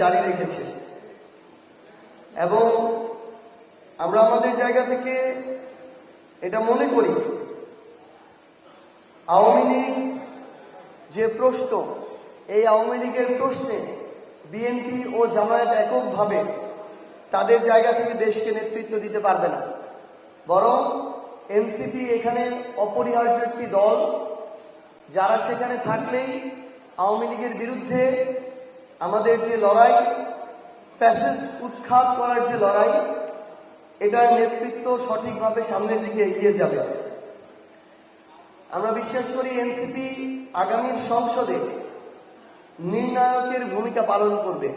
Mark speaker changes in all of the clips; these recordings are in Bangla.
Speaker 1: জারি রেখেছে। এবং আমরা আমাদের জায়গা থেকে এটা মনে করি, আওয়ামী লীগ যে প্রশ্ন, এই আওয়ামী লীগের প্রশ্নে বিএনপি ও জামায়াত এককভাবে তাদের জায়গা থেকে দেশকে নেতৃত্ব দিতে পারবে না। বরং এনসিপি এখানে অপরিহার্য একটি দল, যারা সেখানে থাকলেই আওয়ামী লীগের বিরুদ্ধে আমাদের যে লড়াই ফ্যাসিস্ট উৎখাত করার যে লড়াই, এটার নেতৃত্ব সঠিকভাবে সামনের দিকে এগিয়ে যাবে। আমরা বিশ্বাস করি এনসিপি আগামীর সংসদে নির্ণায়কের ভূমিকা পালন করবে।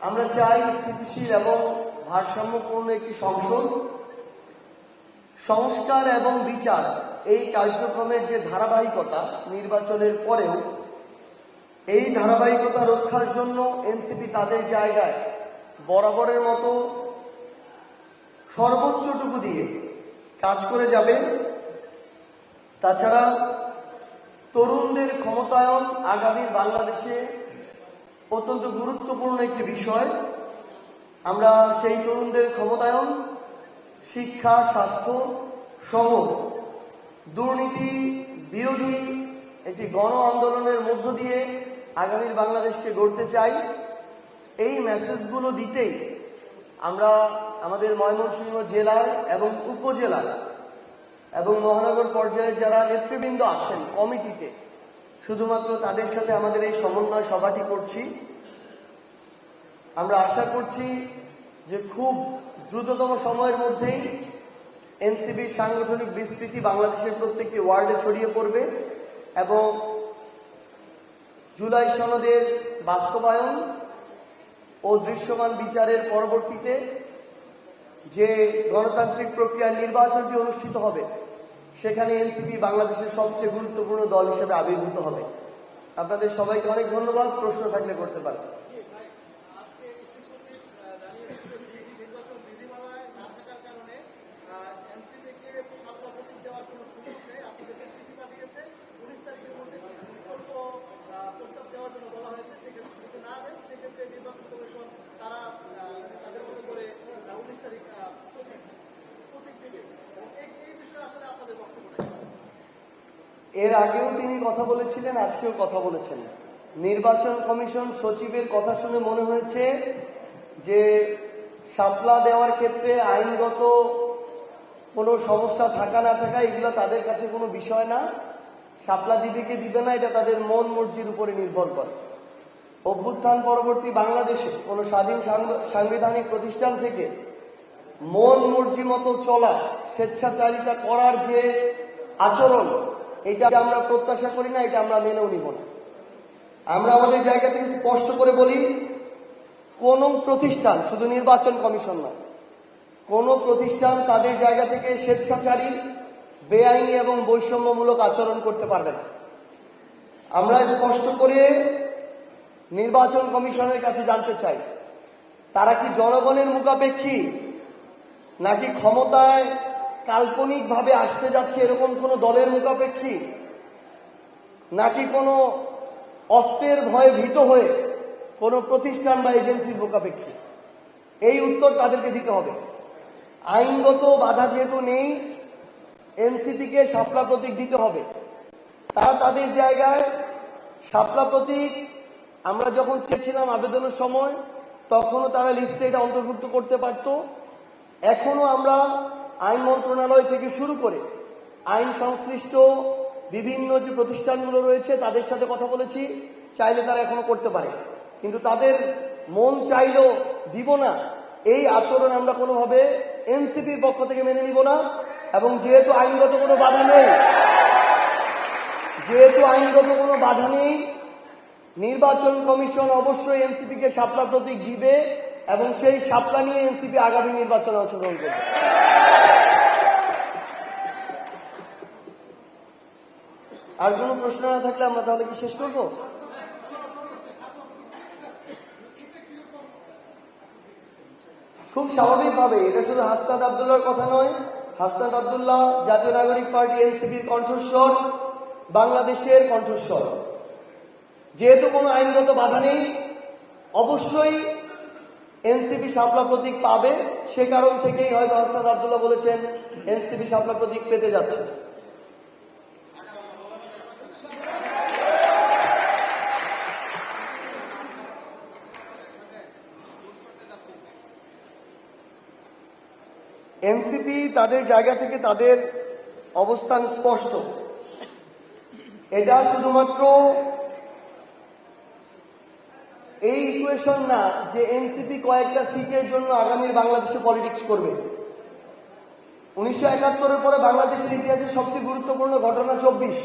Speaker 1: আমরা চাই স্থিতিশীল এবং ভারসাম্যপূর্ণ একটি সংসদ। সংস্কার এবং বিচার এই কার্যক্রমের যে ধারাবাহিকতা নির্বাচনের পরেও এই ধারাবাহিকতা রক্ষার জন্য এনসিপি তাদের জায়গায় বরাবরের মতো সর্বোচ্চটুকু দিয়ে কাজ করে যাবে। তাছাড়া তরুণদের ক্ষমতায়ন আগামী বাংলাদেশে অত্যন্ত গুরুত্বপূর্ণ একটি বিষয়। আমরা সেই তরুণদের ক্ষমতায়ন, শিক্ষা, স্বাস্থ্য সহ দুর্নীতি বিরোধী একটি গণ আন্দোলনের মধ্য দিয়ে আগামীর বাংলাদেশকে গড়তে চাই, এই মেসেজগুলো দিতেই আমরা আমাদের ময়মনসিংহ জেলার এবং উপজেলার এবং মহানগর পর্যায়ে যারা নেতৃবৃন্দ আছেন কমিটিতে, শুধুমাত্র তাদের সাথে আমাদের এই সমন্বয় সভাটি করছি। আমরা আশা করছি যে খুব দ্রুততম সময়ের মধ্যেই এনসিবির সাংগঠনিক বিস্তৃতি বাংলাদেশের প্রত্যেকটি ওয়ার্ডে ছড়িয়ে পড়বে এবং জুলাই সনদের বাস্তবায়ন ও দৃশ্যমান বিচারের পরবর্তীতে যে গণতান্ত্রিক প্রক্রিয়ার নির্বাচনটি অনুষ্ঠিত হবে, সেখানে এনসিপি বাংলাদেশের সবচেয়ে গুরুত্বপূর্ণ দল হিসেবে আবির্ভূত হবে। আপনাদের সবাইকে অনেক ধন্যবাদ। প্রশ্ন থাকলে করতে পারেন
Speaker 2: আজকে কৃষি সচিব আহ, জানিয়েছিল বিধি নির্বাচন বিধিমালায় না থাকার কারণে এনসিপিকে সাপলা প্রতীক দেওয়ার কোনো সুযোগ নেই আপনাদেরকে চিঠি পাঠিয়েছে উনিশ তারিখের মধ্যে বিকল্প আহ, প্রস্তাব দেওয়ার জন্য বলা হয়েছে সেক্ষেত্রে যদি না দেন সেক্ষেত্রে নির্বাচন কমিশন তারা আহ, তাদের মতো করে উনিশ তারিখ আহ, প্রতীক প্রতীক দেবে এবং এই এই বিষয়ে আসলে আপনাদের বক্তব্য নেই
Speaker 1: এর আগেও তিনি কথা বলেছিলেন, আজকেও কথা বলেছেন। নির্বাচন কমিশন সচিবের কথা শুনে মনে হয়েছে যে সাপলা দেওয়ার ক্ষেত্রে আইনগত কোনো সমস্যা থাকা না থাকা, এগুলো তাদের কাছে কোনো বিষয় না। সাপলা দিবে কি দিবে না, এটা তাদের মন মর্জির উপরে নির্ভর করে। অভ্যুত্থান পরবর্তী বাংলাদেশে কোনো স্বাধীন সাংবিধানিক প্রতিষ্ঠান থেকে মন মর্জি মতো চলা, স্বেচ্ছাচারিতা করার যে আচরণ এটা আমরা প্রত্যাশা করি না, এটা আমরা মেনেও নিব না। আমরা আমাদের জায়গা থেকে স্পষ্ট করে বলি, কোন প্রতিষ্ঠান, শুধু নির্বাচন কমিশন নয়, কোন প্রতিষ্ঠান তাদের জায়গা থেকে স্বেচ্ছাচারী, বেআইনি এবং বৈষম্যমূলক আচরণ করতে পারবে না। আমরা স্পষ্ট করে নির্বাচন কমিশনের কাছে জানতে চাই, তারা কি জনগণের মুখাপেক্ষী নাকি ক্ষমতায় কাল্পনিকভাবে আসতে যাচ্ছে এরকম কোনো দলের মুখাপেক্ষী? নাকি কোনো অস্ত্রের ভয়ে ভীত হয়ে কোনো প্রতিষ্ঠান বা এজেন্সির মুখাপেক্ষী? এই উত্তর তাদেরকে দিতে হবে। আইনগত বাধা যেহেতু নেই, এনসিপিকে সাপলা প্রতীক দিতে হবে। তারা তাদের জায়গায় সাপলা প্রতীক, আমরা যখন চেয়েছিলাম আবেদনের সময়, তখনও তারা লিস্টে এটা অন্তর্ভুক্ত করতে পারত। এখনও আমরা আইন মন্ত্রণালয় থেকে শুরু করে আইন সংশ্লিষ্ট বিভিন্ন যে প্রতিষ্ঠানগুলো রয়েছে, তাদের সাথে কথা বলেছি। চাইলে তারা এখনও করতে পারে। কিন্তু তাদের মন চাইলেও দিব না। এই আচরণ আমরা কোনোভাবে এনসিপির পক্ষ থেকে মেনে নিব না। এবং যেহেতু আইনগত কোনো বাধা নেই, যেহেতু আইনগত কোনো বাধা নেই, নির্বাচন কমিশন অবশ্যই এনসিপিকে সাপলা প্রতীক দিবে এবং সেই সাপলা নিয়ে এনসিপি আগামী নির্বাচনে অংশগ্রহণ করবে। আর কোনো প্রশ্ন না থাকলে আমরা তাহলে কি শেষ করব? খুব স্বাভাবিকভাবে এটা শুধু হাসনাত আবদুল্লাহর কথা নয়। হাসনাত আবদুল্লাহ জাতীয় নাগরিক পার্টি এনসিপির কণ্ঠস্বর, বাংলাদেশের কণ্ঠস্বর। যেহেতু কোনো আইনগত বাধা নেই, অবশ্যই এনসিপি শাপলা প্রতীক পাবে। সে কারণ থেকেই হয়তো হাসনাদ আবদুল্লাহ বলেছেন, এনসিপি শাপলা প্রতীক পেতে যাচ্ছে। এনসিপি তাদের জায়গা থেকে তাদের অবস্থান স্পষ্ট। এটা শুধুমাত্র এই ইকুয়েশন না, যে এনসিপি কয়েকটা সিটের জন্য আগামীর বাংলাদেশে পলিটিক্স করবে। উনিশশো একাত্তরের পরে বাংলাদেশের ইতিহাসে সবচেয়ে গুরুত্বপূর্ণ ঘটনা চব্বিশ।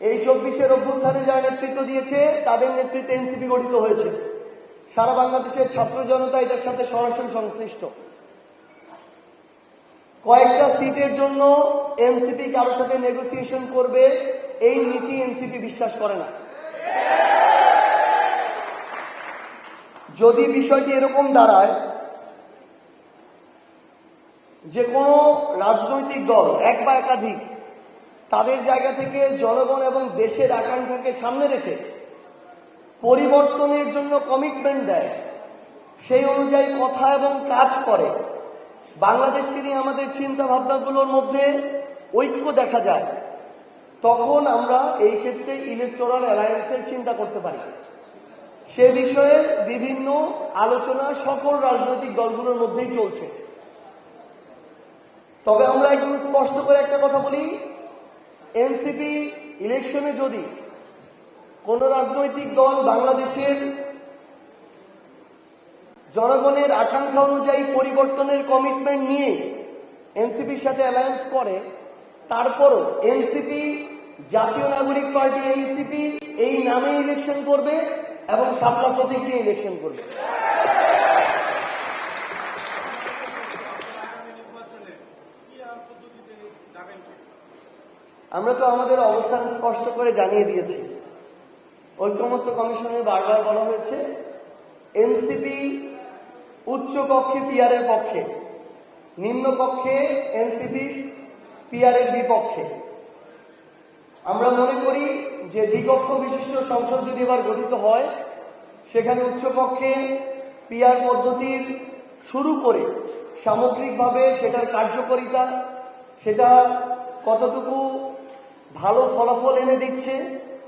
Speaker 1: এই চব্বিশের অভ্যুত্থানে যারা নেতৃত্ব দিয়েছে, তাদের নেতৃত্বে এনসিপি গঠিত হয়েছে। সারা বাংলাদেশের ছাত্র জনতা এটার সাথে সরাসরি সংশ্লিষ্ট। কয়েকটা সিটের জন্য এনসিপি কারোর সাথে নেগোসিয়েশন করবে, এই নীতি এনসিপি বিশ্বাস করে না। যদি বিষয়টি এরকম দাঁড়ায়, যে কোনো রাজনৈতিক দল, এক বা একাধিক, তাদের জায়গা থেকে জনগণ এবং দেশের আকাঙ্ক্ষাকে সামনে রেখে পরিবর্তনের জন্য কমিটমেন্ট দেয়, সেই অনুযায়ী কথা এবং কাজ করে বাংলাদেশকে নিয়ে আমাদের চিন্তা ভাবনাগুলোর মধ্যে ঐক্য দেখা যায়, তখন আমরা এই ক্ষেত্রে ইলেকটোরাল অ্যালায়েন্সের চিন্তা করতে পারি। সে বিষয়ে বিভিন্ন আলোচনা সকল রাজনৈতিক দলগুলোর মধ্যেই চলছে। তবে আমরা একদম স্পষ্ট করে একটা কথা বলি, এনসিপি ইলেকশনে যদি কোন রাজনৈতিক দল বাংলাদেশের জনগণের আকাঙ্ক্ষা অনুযায়ী পরিবর্তনের কমিটমেন্ট নিয়ে এনসিপির সাথে অ্যালায়েন্স করে, তারপরও এনসিপি জাতীয় নাগরিক পার্টি এনসিপি এই নামে ইলেকশন করবে এবং সাপলা প্রতীক দিয়ে ইলেকশন করবে। আমরা তো আমাদের অবস্থান স্পষ্ট করে জানিয়ে দিয়েছি। ঐক্যমত্য কমিশনে বারবার বলা হয়েছে এনসিপি উচ্চ কক্ষে পিয়ারের পক্ষে নিম্ন কক্ষে এনসিপি পিয়ারের বিপক্ষে। আমরা মনে করি যে দ্বিকক্ষ বিশিষ্ট সংসদ যদি এবার গঠিত হয়, সেখানে উচ্চকক্ষে পিয়ার পদ্ধতির শুরু করে সামগ্রিকভাবে সেটার কার্যকারিতা, সেটা কতটুকু ভালো ফলাফল এনে দিচ্ছে,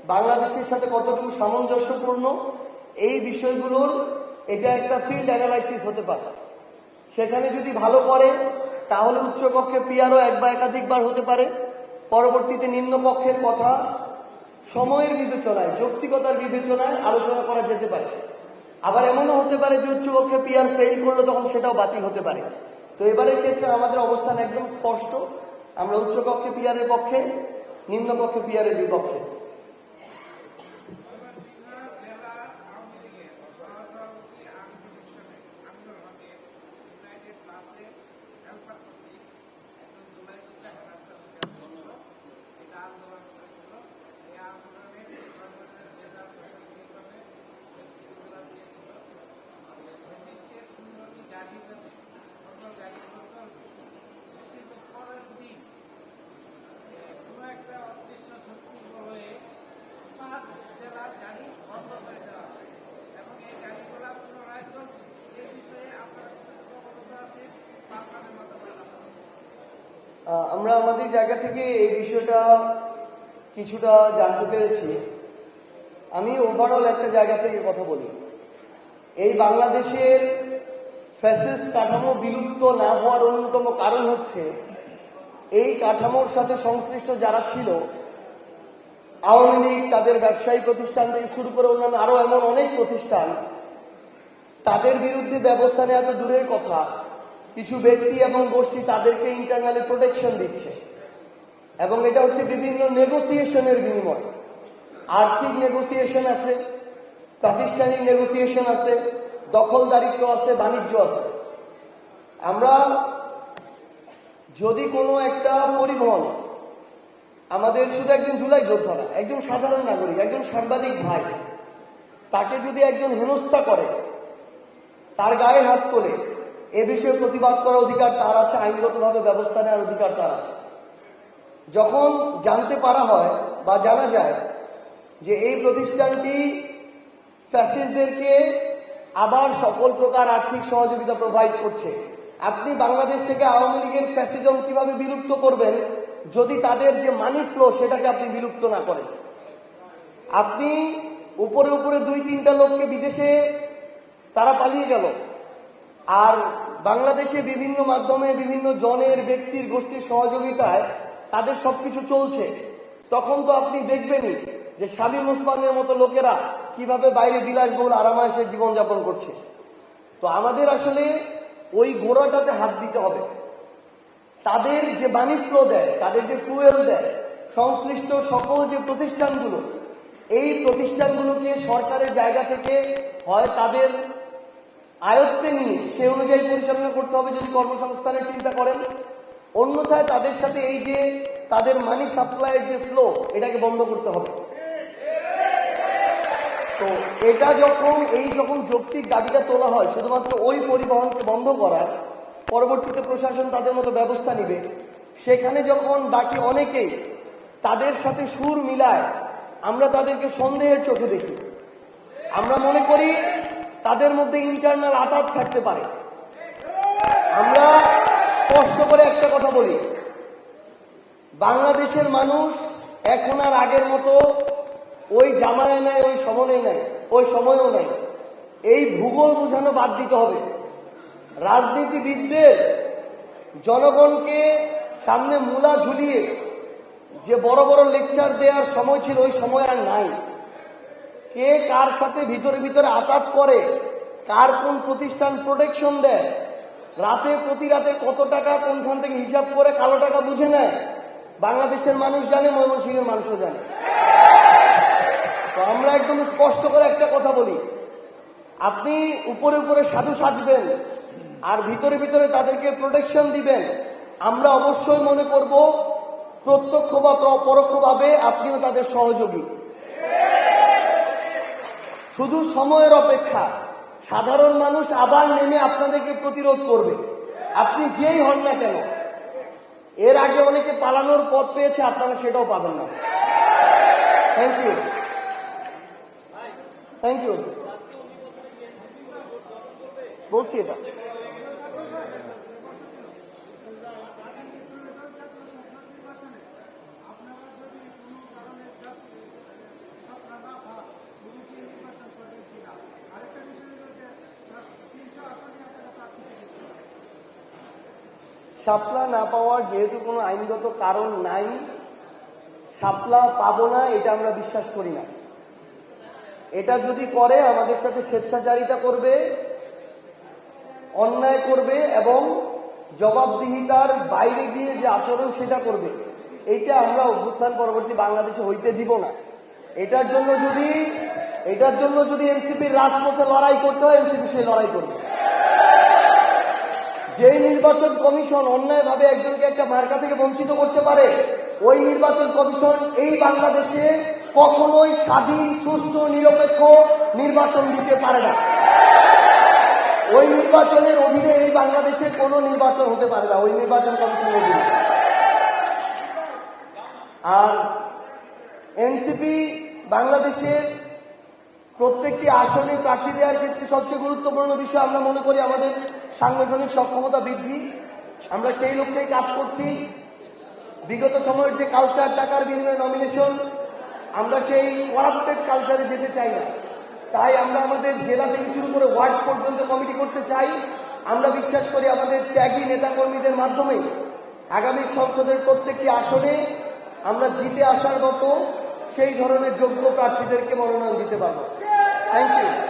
Speaker 1: বাংলাদেশের সাথে কতটুকু সামঞ্জস্যপূর্ণ, এই বিষয়গুলোর এটা একটা ফিল্ড অ্যানালাইসিস হতে পারে। সেখানে যদি ভালো করে, তাহলে উচ্চকক্ষে পিয়ারও এক বা একাধিকবার হতে পারে। পরবর্তীতে নিম্নকক্ষের কথা সময়ের বিবেচনায়, যৌক্তিকতার বিবেচনায় আলোচনা করা যেতে পারে। আবার এমনও হতে পারে যে উচ্চকক্ষে পিয়ার ফেল করলে, তখন সেটাও বাতিল হতে পারে। তো এবারের ক্ষেত্রে আমাদের অবস্থান একদম স্পষ্ট। আমরা উচ্চকক্ষে পিয়ারের পক্ষে, নিম্নকক্ষে পিয়ারের বিপক্ষে। আমরা আমাদের জায়গা থেকে এই বিষয়টা কিছুটা জানতে পেরেছি। আমি ওভারঅল একটা জায়গা থেকে কথা বলি। এই বাংলাদেশের ফ্যাসিস্ট কাঠামো বিলুপ্ত না হওয়ার অন্যতম কারণ হচ্ছে, এই কাঠামোর সাথে সংশ্লিষ্ট যারা ছিল, আওয়ামী লীগ, তাদের ব্যবসায়ী প্রতিষ্ঠান থেকে শুরু করে অন্যান্য আরও এমন অনেক প্রতিষ্ঠান, তাদের বিরুদ্ধে ব্যবস্থা নেওয়া তো দূরের কথা। কিছু ব্যক্তি এবং গোষ্ঠী তাদেরকে ইন্টারনালি প্রোটেকশন দিচ্ছে। এবং এটা হচ্ছে বিভিন্ন নেগোসিয়েশনের বিনিময়। আর্থিক নেগোসিয়েশন আছে, প্রাতিষ্ঠানিক নেগোসিয়েশন আছে, দখলদারিত্ব আছে, বাণিজ্য আছে। আমরা যদি কোনো একটা পরিবহন, আমাদের শুধু একজন জুলাই যোদ্ধা না, একজন সাধারণ নাগরিক, একজন সাংবাদিক ভাই, তাকে যদি একজন হেনস্থা করে, তার গায়ে হাত তোলে এ বিষয়ে প্রতিবাদ করার অধিকার তার আছে, আইনগতভাবে ব্যবস্থা নেওয়ার অধিকার তার আছে। যখন জানতে পারা হয় বা জানা যায় যে এই প্রতিষ্ঠানটি ফ্যাসিস্টদেরকে আবার সকল প্রকার আর্থিক সহযোগিতা প্রোভাইড করছে, আপনি বাংলাদেশ থেকে আওয়ামী লীগের ফ্যাসিজম কীভাবে বিলুপ্ত করবেন, যদি তাদের যে মানি ফ্লো সেটাকে আপনি বিলুপ্ত না করেন? আপনি উপরে উপরে দুই তিনটা লোককে বিদেশে তারা পালিয়ে গেল। আর বাংলাদেশে বিভিন্ন মাধ্যমে বিভিন্ন জনের ব্যক্তির গোষ্ঠীর সহযোগিতায় তাদের সবকিছু চলছে। তখন তো আপনি দেখবেনই যে শামীম ওসমানের মতো লোকেরা কীভাবে বাইরে বিলাসবহুল আরামায়েশের জীবনযাপন করছে। তো আমাদের আসলে ওই গোড়াটাতে হাত দিতে হবে। তাদের যে বাণী ফ্লো দেয়, তাদের যে ফুয়েল দেয়, সংশ্লিষ্ট সকল যে প্রতিষ্ঠানগুলো, এই প্রতিষ্ঠানগুলোকে সরকারের জায়গা থেকে হয় তাদের আয়ত্তে নিয়ে, সে অনুযায়ী পরিচালনা করতে হবে যদি কর্মসংস্থানের চিন্তা করেন। অন্যথায় তাদের সাথে এই যে তাদের মানি সাপ্লাইয়ের যে ফ্লো এটাকে বন্ধ করতে হবে। তো এটা যখন, এই যখন যৌক্তিক দাবিটা তোলা হয়, শুধুমাত্র ওই পরিবহনকে বন্ধ করার পরবর্তীতে প্রশাসন তাদের মতো ব্যবস্থা নিবে। সেখানে যখন বাকি অনেকেই তাদের সাথে সুর মিলায়, আমরা তাদেরকে সন্দেহের চোখে দেখি। আমরা মনে করি তাদের মধ্যে ইন্টারনাল আঘাত থাকতে পারে। আমরা স্পষ্ট করে একটা কথা বলি। বাংলাদেশের মানুষ এখন আর আগের মতো ওই জামায় নাই, ওই সমনে নাই, ওই সময়ও নাই। এই ভূগোল বোঝানো বাদ দিতে হবে। রাজনীতিবিদদের জনগণকে সামনে মূলা ঝুলিয়ে যে বড় বড় লেকচার দেওয়ার সময় ছিল, ওই সময় আর নাই। কে কার সাথে ভিতরে ভিতরে আতাত করে? কার কোন প্রতিষ্ঠান প্রোটেকশন দেয়? রাতে, প্রতি রাতে কত টাকা কোনখান থেকে হিসাব করে কালো টাকা বুঝে নেয়? বাংলাদেশের মানুষ জানে, ময়মনসিংহের মানুষও জানে। তো আমরা একদম স্পষ্ট করে একটা কথা বলি। আপনি উপরে উপরে সাধু সাজবেন, আর ভিতরে ভিতরে তাদেরকে প্রোটেকশন দিবেন। আমরা অবশ্যই মনে করব, প্রত্যক্ষ বা পরোক্ষভাবে আপনিও তাদের সহযোগী। শুধু সময়ের অপেক্ষা। সাধারণ মানুষ আবার নেমে আপনাদেরকে প্রতিরোধ করবে। আপনি যেই হন না কেন, এর আগে অনেকে পালানোর পথ পেয়েছে, আপনারা সেটাও পাবেন না। থ্যাংক ইউ থ্যাংক ইউ বলছি এটা। শাপলা না পাওয়ার যেহেতু কোনো আইনগত কারণ নাই শাপলা পাবো না, এটা আমরা বিশ্বাস করি না। এটা যদি করে, আমাদের সাথে স্বেচ্ছাচারিতা করবে, অন্যায় করবে এবং জবাবদিহিতার বাইরে গিয়ে যে আচরণ সেটা করবে, এইটা আমরা অভ্যুত্থান পরবর্তী বাংলাদেশে হইতে দিব না। এটার জন্য যদি, এটার জন্য যদি এনসিপির রাজপথে লড়াই করতে হয়, এনসিপি সেই লড়াই করবে। যেই নির্বাচন কমিশন অন্যায়ভাবে একজনকে একটা মার্কা থেকে বঞ্চিত করতে পারে, ওই নির্বাচন কমিশন এই বাংলাদেশে কখনোই স্বাধীন, সুষ্ঠু, নিরপেক্ষ নির্বাচন দিতে পারে না। ওই নির্বাচনের অধীনে এই বাংলাদেশে কোনো নির্বাচন হতে পারে না, ওই নির্বাচন কমিশনের অধীনে। আর এনসিপি বাংলাদেশের প্রত্যেকটি আসনে প্রার্থী দেওয়ার ক্ষেত্রে সবচেয়ে গুরুত্বপূর্ণ বিষয় আমরা মনে করি আমাদের সাংগঠনিক সক্ষমতা বৃদ্ধি। আমরা সেই লক্ষ্যেই কাজ করছি। বিগত সময়ের যে কালচার টাকার বিনিময়ে নমিনেশন আমরা সেই করাপ্টেড কালচারে যেতে চাই না। তাই আমরা আমাদের জেলা থেকে শুরু করে ওয়ার্ড পর্যন্ত কমিটি করতে চাই। আমরা বিশ্বাস করি আমাদের ত্যাগী নেতাকর্মীদের মাধ্যমে আগামী সংসদের প্রত্যেকটি আসনে আমরা জিতে আসার মতো সেই ধরনের যোগ্য প্রার্থীদেরকে মনোনয়ন দিতে পারব। Thank you